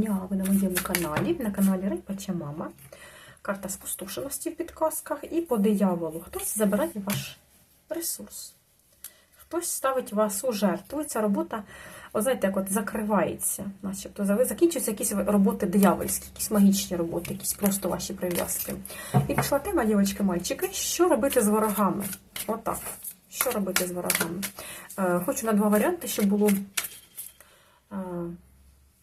дня ви на моєму каналі, на каналі Райпача Мама. Карта спустошеності в підказках. І по дияволу. Хтось забирає ваш ресурс. Хтось ставить вас у жертву. І ця робота, от знаєте, як от закривається, начебто. Закінчуються якісь роботи диявольські, якісь магічні роботи, якісь просто ваші прив'язки. І пішла тема, дівчатки, мальчики, що робити з ворогами? Отак. Що робити з ворогами? Е, Хочу на два варіанти, щоб було е,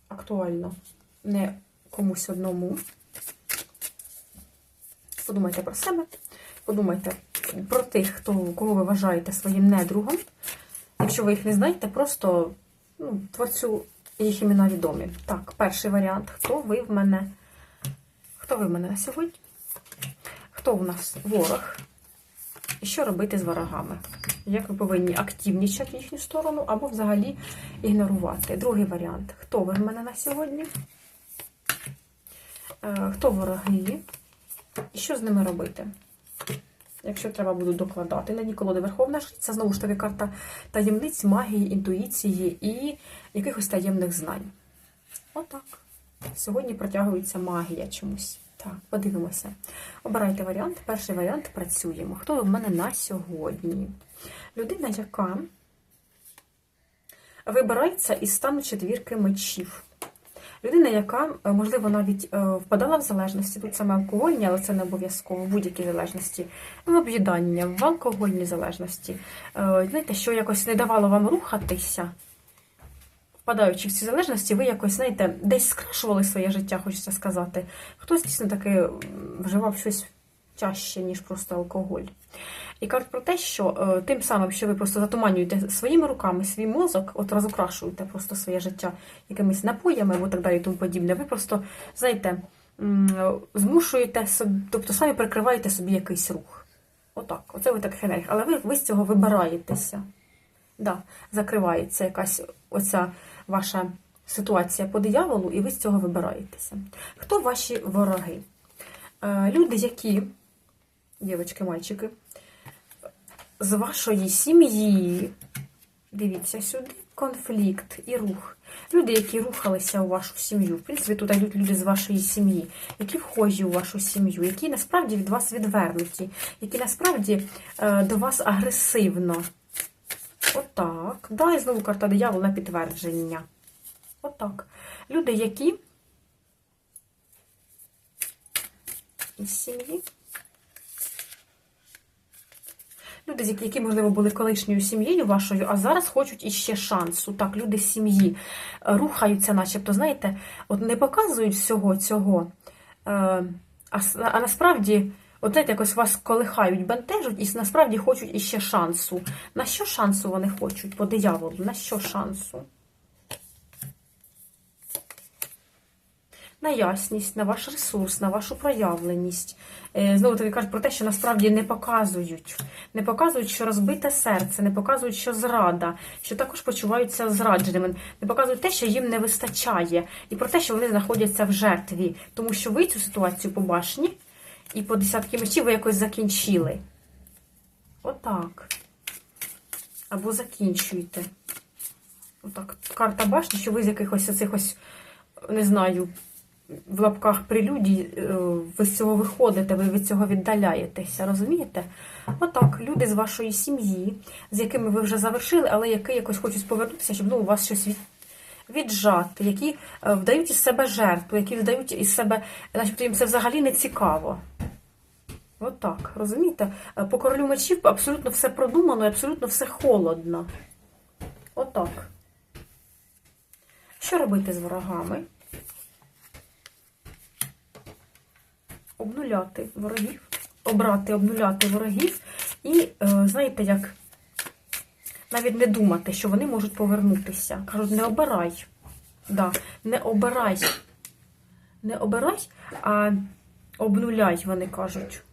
актуально не комусь одному. Подумайте про себе, подумайте про тих, хто, кого ви вважаєте своїм недругом. Якщо ви їх не знаєте, просто ну, творцю їх імена відомі. Так, перший варіант. Хто ви в мене? Хто ви в мене на сьогодні? Хто у нас ворог? І що робити з ворогами? Як ви повинні активнічати їхню сторону або взагалі ігнорувати? Другий варіант. Хто ви в мене на сьогодні? Е, Хто вороги? І що з ними робити? Якщо треба буду докладати. На колоди Верховна Жриця, знову ж таки, карта таємниць, магії, інтуїції і якихось таємних знань. Отак. Сьогодні протягується магія чомусь. Так, подивимося. Обирайте варіант. Перший варіант працюємо. Хто ви в мене на сьогодні? Людина, яка вибирається із стану четвірки мечів. Людина, яка, е, можливо, навіть е, впадала в залежності, тут саме алкогольні, але це не обов'язково, будь-якій залежності, в об'їдання, в алкогольній залежності. Е, Знаєте, що якось не давало вам рухатися, впадаючи в ці залежності, ви якось, знаєте, десь скрашували своє життя, хочеться сказати. Хтось дійсно таки вживав щось чаще, ніж просто алкоголь. І кажуть про те, що е, тим самим, що ви просто затуманюєте своїми руками свій мозок, от розукрашуєте просто своє життя якимись напоями або так далі і тому подібне, ви просто, знаєте, змушуєте тобто самі прикриваєте собі якийсь рух. Отак, оце ви таких енергій. Але ви, ви з цього вибираєтеся. Да, закривається якась оця ваша ситуація по дияволу, і ви з цього вибираєтеся. Хто ваші вороги? Е, Люди, які, дівчатки, мальчики, з вашої сім'ї, дивіться сюди, конфлікт і рух. Люди, які рухалися у вашу сім'ю, в принципі, тут йдуть люди з вашої сім'ї, які вхожі у вашу сім'ю, які насправді від вас відвернуті, які насправді е, до вас агресивно. Отак. Да, і знову карта диявол на підтвердження. Отак. Люди, які із сім'ї. Люди, які- можливо, були колишньою сім'єю вашою, а зараз хочуть іще шансу. Так, люди з сім'ї е, рухаються, начебто, знаєте, от не показують всього цього, е, а насправді, от знаєте, якось вас колихають, бентежуть і насправді хочуть іще шансу. На що шансу вони хочуть по дияволу? На що шансу? на ясність, на ваш ресурс, на вашу проявленість. Е, Знову таки кажуть про те, що насправді не показують. Не показують, що розбите серце, не показують, що зрада, що також почуваються зрадженими, не показують те, що їм не вистачає, і про те, що вони знаходяться в жертві. Тому що ви цю ситуацію по башні і по десятки мечів ви якось закінчили. Отак. Або закінчуєте. Отак. Карта башні, що ви з якихось оцих ось, не знаю, в лапках прелюдій, е, ви з цього виходите, ви від цього віддаляєтеся, розумієте? Отак, люди з вашої сім'ї, з якими ви вже завершили, але які якось хочуть повернутися, щоб ну, у вас щось від, віджати, які е, вдають із себе жертву, які вдають із себе, начебто їм це взагалі не цікаво. Отак, розумієте? Е, По королю мечів абсолютно все продумано і абсолютно все холодно. Отак. Що робити з ворогами? обнуляти ворогів, обрати, обнуляти ворогів, і, е, знаєте, як навіть не думати, що вони можуть повернутися. Кажуть, не обирай. Да, не обирай. Не обирай, а обнуляй, вони кажуть.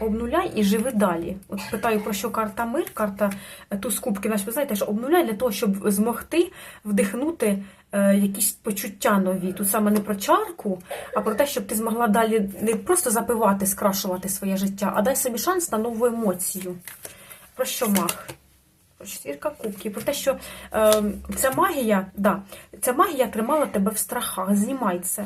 Обнуляй і живи далі. От питаю, про що карта мир, карта туз кубки, наш, ви знаєте, що обнуляй для того, щоб змогти вдихнути е, якісь почуття нові. Тут саме не про чарку, а про те, щоб ти змогла далі не просто запивати, скрашувати своє життя, а дай собі шанс на нову емоцію. Про що мах? Четвірка кубків. Про те, що е, ця магія, да, ця магія тримала тебе в страхах. Знімай це.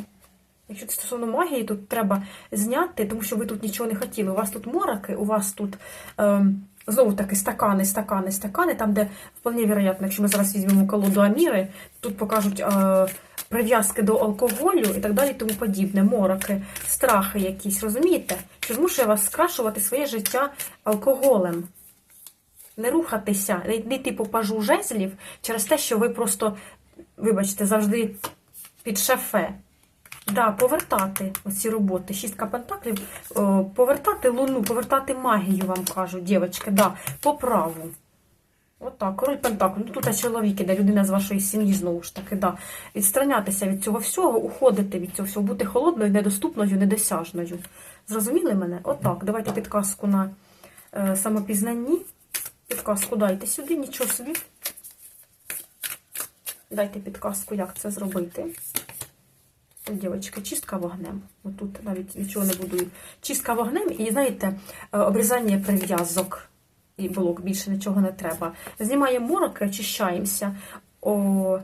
Якщо це стосовно магії, тут треба зняти, тому що ви тут нічого не хотіли. У вас тут мороки, у вас тут е, знову таки стакани, стакани, стакани, там, де вполне вероятно, якщо ми зараз візьмемо колоду Аміри, тут покажуть е, прив'язки до алкоголю і так далі, тому подібне. Мороки, страхи якісь, розумієте? Що змушує вас скрашувати своє життя алкоголем. Не рухатися, не йти по пажу жезлів через те, що ви просто, вибачте, завжди під шафе. Да, повертати оці роботи. Шістка пентаклів, о, повертати луну, повертати магію, вам кажуть, дівчатки, да, по праву. Отак, король пентаклів. Ну, тут чоловік іде, людина з вашої сім'ї, знову ж таки, да. Відстранятися від цього всього, уходити від цього всього, бути холодною, недоступною, недосяжною. Зрозуміли мене? Отак. Давайте підказку на е, самопізнанні. Підказку дайте сюди, нічого собі. Дайте підказку, як це зробити. Дівчатка, чистка вогнем. Отут навіть нічого не будую. Чистка вогнем і, знаєте, е, обрізання прив'язок і блок, більше нічого не треба. Знімаємо мороки, очищаємося о,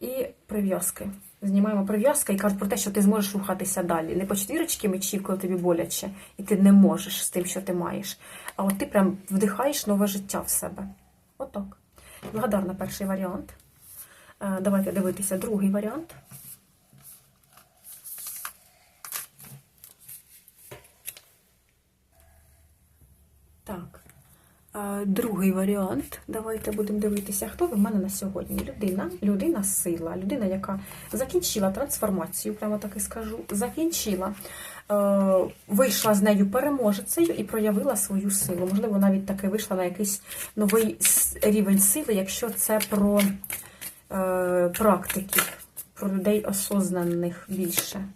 і прив'язки. Знімаємо прив'язки і кажуть про те, що ти зможеш рухатися далі. Не по четвірочки мечів, коли тобі боляче, і ти не можеш з тим, що ти маєш. А от ти прям вдихаєш нове життя в себе. Отак. Благодарна перший варіант. Е, Давайте дивитися другий варіант. Так. Другий варіант. Давайте будемо дивитися, хто в мене на сьогодні. Людина, людина сила, людина, яка закінчила трансформацію, прямо так і скажу. Закінчила, е, вийшла з нею переможецею і проявила свою силу. Можливо, навіть таки вийшла на якийсь новий рівень сили, якщо це про е, практиків, про людей осознаних більше.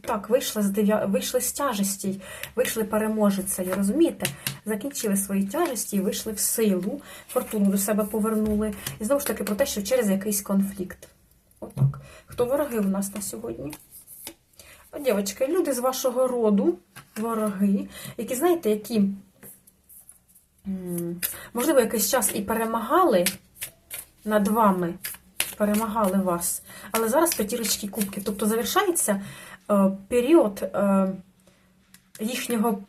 Так, вийшли з вийшли з тяжесті, вийшли переможецею, розумієте? Закінчили свої тяжесті і вийшли в силу, фортуну до себе повернули. І знову ж таки про те, що через якийсь конфлікт. Отак. Хто вороги у нас на сьогодні? О, дівчатки, люди з вашого роду, вороги, які, знаєте, які, можливо, якийсь час і перемагали над вами, перемагали вас, але зараз п'ятірочки кубків. Тобто завершається е, період е, їхнього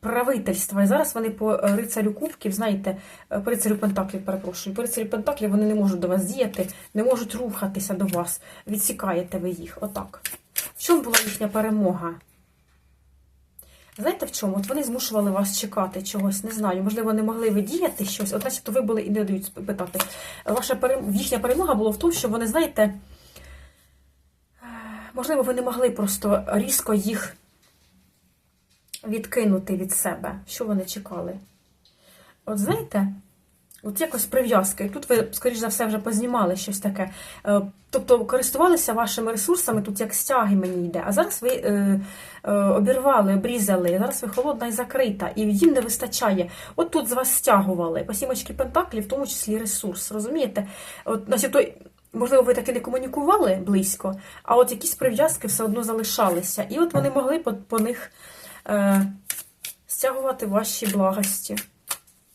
правительства. І зараз вони по рицарю кубків, знаєте, е, по рицарю Пентаклів, перепрошую, по рицарю Пентаклів вони не можуть до вас діяти, не можуть рухатися до вас. Відсікаєте ви їх. Отак. В чому була їхня перемога? Знаєте в чому? От вони змушували вас чекати чогось, не знаю. Можливо, не могли ви діяти щось. От начебто ви були і не дають питати. Ваша перем... їхня перемога була в тому, що вони, знаєте, е, можливо, ви не могли просто різко їх відкинути від себе. Що вони чекали? От знаєте, от якось прив'язки. Тут ви, скоріш за все, вже познімали щось таке. Е, Тобто користувалися вашими ресурсами, тут як стяги мені йде. А зараз ви е, е, обірвали, обрізали, зараз ви холодна і закрита, і їм не вистачає. От тут з вас стягували. По сімочки Пентаклі, в тому числі ресурс. Розумієте? От, значить, той, можливо, ви таки не комунікували близько, а от якісь прив'язки все одно залишалися. І от вони могли по, по них е, стягувати ваші благості.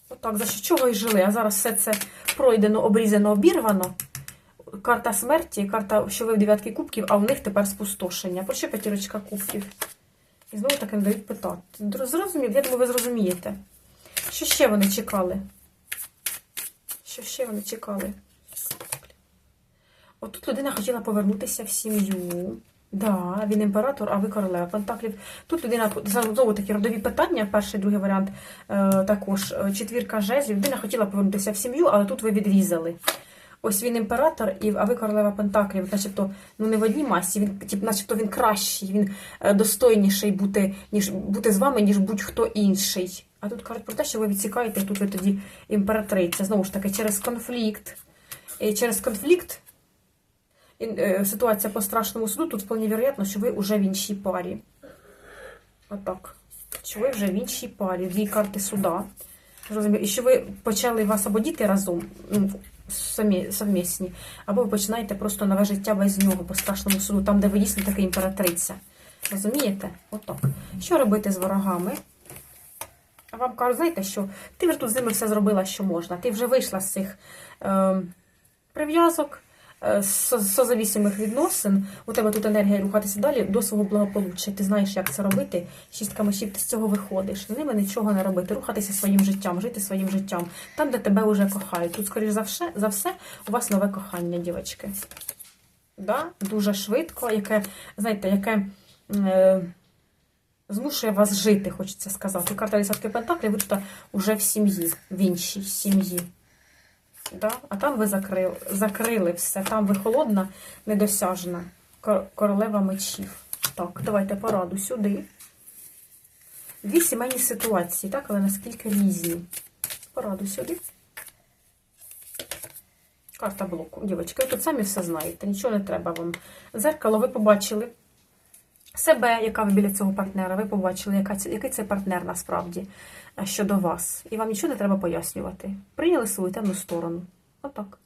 Отак, за що чого і жили. А зараз все це пройдено, обрізано, обірвано. Карта смерті, карта, що ви в дев'ятки кубків, а в них тепер спустошення. По що п'ятірочка кубків? І знову таки не дають питати. Зрозумів? Я думаю, ви зрозумієте. Що ще вони чекали? Що ще вони чекали? От тут людина хотіла повернутися в сім'ю. Да, він імператор, а ви королева Пентаклів. Тут людина знову такі родові питання, перший, другий варіант е, також е, четвірка жезлів. Людина хотіла повернутися в сім'ю, але тут ви відрізали. Ось він імператор, і, а ви королева Пентаклів, начебто, ну не в одній масі, він, тип, начебто він кращий, він е, достойніший бути, ніж, бути з вами, ніж будь-хто інший. А тут кажуть про те, що ви відсікаєте, тут ви тоді імператриця. Знову ж таки, через конфлікт. І через конфлікт ситуація по страшному суду, тут вполне вероятно, що ви вже в іншій парі. Отак. Що ви вже в іншій парі. Дві карти суда. Розумію. І що ви почали вас або діти разом, совмісні, або ви починаєте просто нове життя без нього по страшному суду, там, де ви дійсно така імператриця. Розумієте? Отак. Що робити з ворогами? А вам кажуть, знаєте, що ти вже тут з ними все зробила, що можна. Ти вже вийшла з цих е, прив'язок, е, созавісимих відносин. У тебе тут енергія рухатися далі до свого благополуччя. Ти знаєш, як це робити. Шістка мечів, ти з цього виходиш. З ними нічого не робити, рухатися своїм життям, жити своїм життям. Там, де тебе вже кохають. Тут, скоріш за все, за все, у вас нове кохання, дівчатки. Да? Дуже швидко, яке, знаєте, яке. Е, змушує вас жити, хочеться сказати. Карта десятки пентаклів, ви тут вже в сім'ї, в іншій сім'ї. Да? А там ви закрили, закрили все, там ви холодна, недосяжна. Королева мечів. Так, давайте пораду сюди. Дві сімейні ситуації, так, але наскільки різні. Пораду сюди. Карта блоку. Дівчатки, ви тут самі все знаєте, нічого не треба вам. Зеркало ви побачили себе, яка ви біля цього партнера, ви побачили, яка, який це партнер насправді е, щодо вас. І вам нічого не треба пояснювати. Прийняли свою темну сторону. Отак.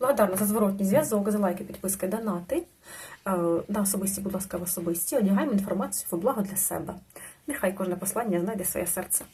Благодарна за зворотній зв'язок, за лайки, підписки, донати. Е, На особисті, будь ласка, в особисті. Одягаємо інформацію в благо для себе. Нехай кожне послання знайде своє серце.